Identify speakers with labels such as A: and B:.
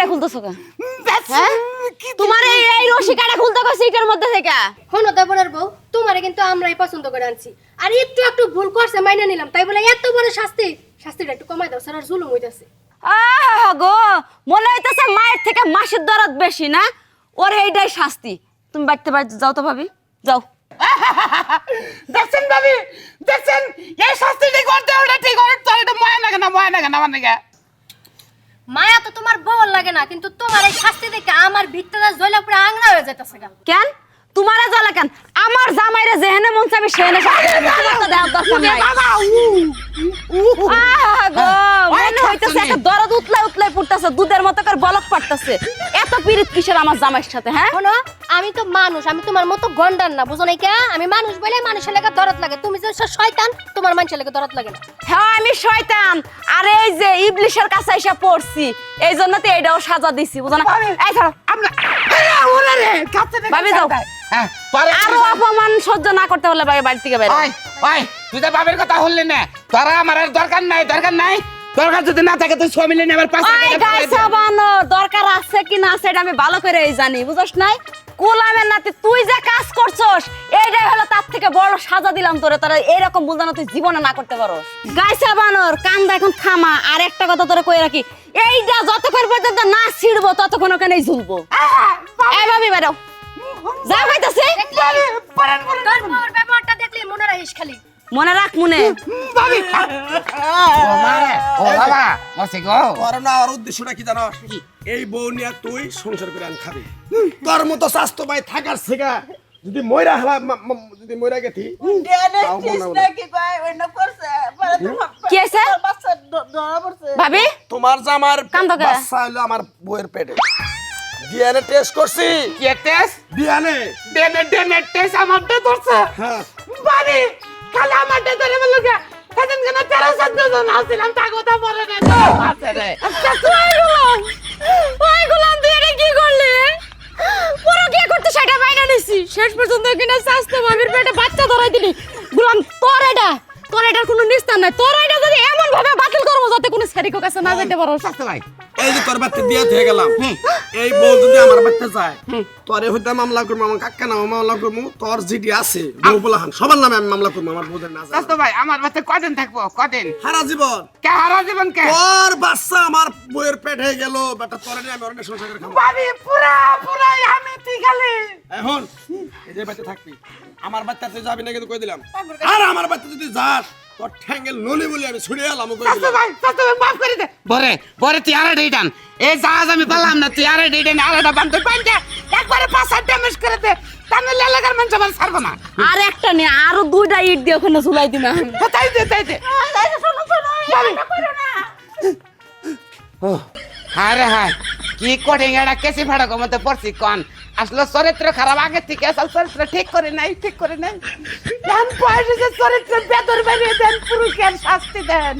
A: টানতেছো কে হ্যাঁ তোমার এই এই রশি কাটা খুলতে কইছি এটার মধ্যে থেকে।
B: হনো দেবরের বউ তোমারে কিন্তু আমরাই পছন্দ করে আনছি। আর একটু একটু ভুল করছে মাইনা নিলাম। তাই বলে এত বড় শাস্তি শাস্তিটা একটু কমাই দাও স্যার আর জুলুম হইতাছে।
A: আহা গো মনে হইতেছে মায়ের থেকে মাসের দরদ বেশি না? ওর এইটাই শাস্তি। তুমি বাড়তে বাড়তে যাও তো ভাবি যাও।
C: দেখছেন ভাবি? দেখছেন? এই শাস্তিটি করতে ওটা ঠিক ওটা তো এটা ময় না কেন ময় না কেন আমার নাকি
B: মায়া তো তোমার বল লাগে না কিন্তু তোমার এই শাস্তি দেখে আমার ভিতরটা জ্বলা পুরো আংরা হয়ে যাইতেছে গা।
A: কেন? তোমার জ্বালা কেন? আমার জামাইরে যেহেনে মন চাবি সেহেনে দরদ উতলাই উতলাই পড়তেছে দুধের মতো করে বলক পারতেছে। এত পীড়িত কিসের আমার জামাইয়ের সাথে হ্যাঁ?
B: শোনো আমি তো মানুষ আমি তোমার মতো গন্ডার না বুঝো নাই কে? আমি মানুষ বলে মানুষের লেগে দরদ লাগে। তুমি যে শয়তান তোমার মানুষের লেগে দরদ লাগে না।
A: হ্যাঁ আমি শয়তান। আর এই যে ইবলিশের কাছে এসে পড়ছি এই জন্য তো এটাও সাজা দিছি বুঝো না? এই ধরো।
C: আমরা ওলা রে কাছে দেখে
A: ভাবি যাও।
C: হ্যাঁ
A: আরও অপমান সহ্য না করতে হলে ভাই বাড়ি থেকে বেরো
C: ওই তুই তো বাবার কথা বললি না। তোরা আমার আর দরকার নাই দরকার নাই। দরকার যদি না থাকে তুই সব মিলে নে আমার পাশে
A: ওই গাই সাবানো দরকার আছে কি না আছে এটা আমি ভালো করে জানি বুঝছ নাই? গোলামের নাতে তুই যে কাজ করছস এইটাই হলো তার থেকে বড় সাজা দিলাম তোরে। তোরা এইরকম বুঝানো তুই জীবনে না করতে পারো গাই সাবানোর কান্দা এখন থামা আর একটা কথা তোরে কই রাখি এইটা যতক্ষণ পর্যন্ত না ছিড়বো ততক্ষণ ওখানেই ঝুলবো। এই ভাবি বেরো। যা পাইতাছে
B: দেখলে? মনে রাখিস খালি।
A: মনে রাখ মনে।
C: ভাবি ও মা রে, ও বাবা মসি গো।
D: করোনা আর উদ্দেশ্যটা কি জানো? এই বউ নিয়ে তুই সংসার করে আন খাবি। তোর মতো স্বাস্থ্য ভাই থাকার যদি ময়রা যদি ময়রা।
A: কি আছে ভাবি?
D: তোমার জামার বাচ্চা হলো আমার বউয়ের পেটে। ডিএনএ টেস্ট করছি।
C: কে টেস
D: ডিএনএ?
C: ডেনে ডেনে টেস আমার ধরছে।
D: হ্যাঁ।
C: বাড়ি কেন তেরো চোদ্দ জন আসছিলাম তা কথা বলে রে আছে রে।
A: ওই ওই গোলাম তুই এটা কি করলি? পুরো কি করতে সেটা বাইনা নিছি। শেষ পর্যন্ত কিনা স্বাস্থ্য ভাবির পেটে বাচ্চা ধরাই দিলি। গোলাম তোর এটা তোর এটার কোনো নিস্তার নাই। তোর এটা যদি এমন ভাবে বাতিল করব যাতে কোনো শারীরিক কাছে না যেতে পারো।
C: স্বাস্থ্য ভাই
D: এই যে তোর বাচ্চা দিয়ে থেকে গেলাম। এই বউ যদি আমার বাচ্চা যায় তোরে হইতে মামলা করব আমার কাকা নামে মামলা করব তোর জিডি আছে বউ বলা হান সবার নামে আমি মামলা করব আমার বউদের না
C: স্বাস্থ্য ভাই আমার বাচ্চা কদিন থাকব? কদিন?
D: সারা জীবন।
C: কে হারা জীবন কে?
D: তোর বাচ্চা আমার বউয়ের পেটে গেল বেটা তোরে নিয়ে আমি অনেক সংসার করে খাব।
C: পুরা পুরাই আমি ঠিক
D: এখন এই যে বাচ্চা থাকবি। আমার বাচ্চা তুই যাবি না কিন্তু কই দিলাম? আর আমার বাচ্চা যদি যাস তোর ঠ্যাঙ্গেল নলি বলি আমি ছুড়ে এলাম কই দিলাম?
C: ভাই মাফ করে দে। বরে বরে তুই আরে ডিটান এই জাহাজ আমি পেলাম না তুই আরে ডিটান আরেটা বান্ধব বান্ধে একবারে পাঁচ সাত ড্যামেজ করে দে। তাহলে এলাকার মানুষ আমার ছাড়বো না।
A: আর একটা নে আরও দুইটা ইট দিয়ে ওখানে ঝুলাই দিনা
C: তাই দে তাই দে। আরে হ্যাঁ কি কঠিন এটা কেসি ফাড়া মতো পড়ছি কন। আসলে চরিত্র খারাপ, আগে থেকে আসল চরিত্র ঠিক করে নাই, ঠিক করে নাই। ধান পয়সা চরিত্র বেদর বেরিয়ে দেন, পুরুষের শাস্তি দেন।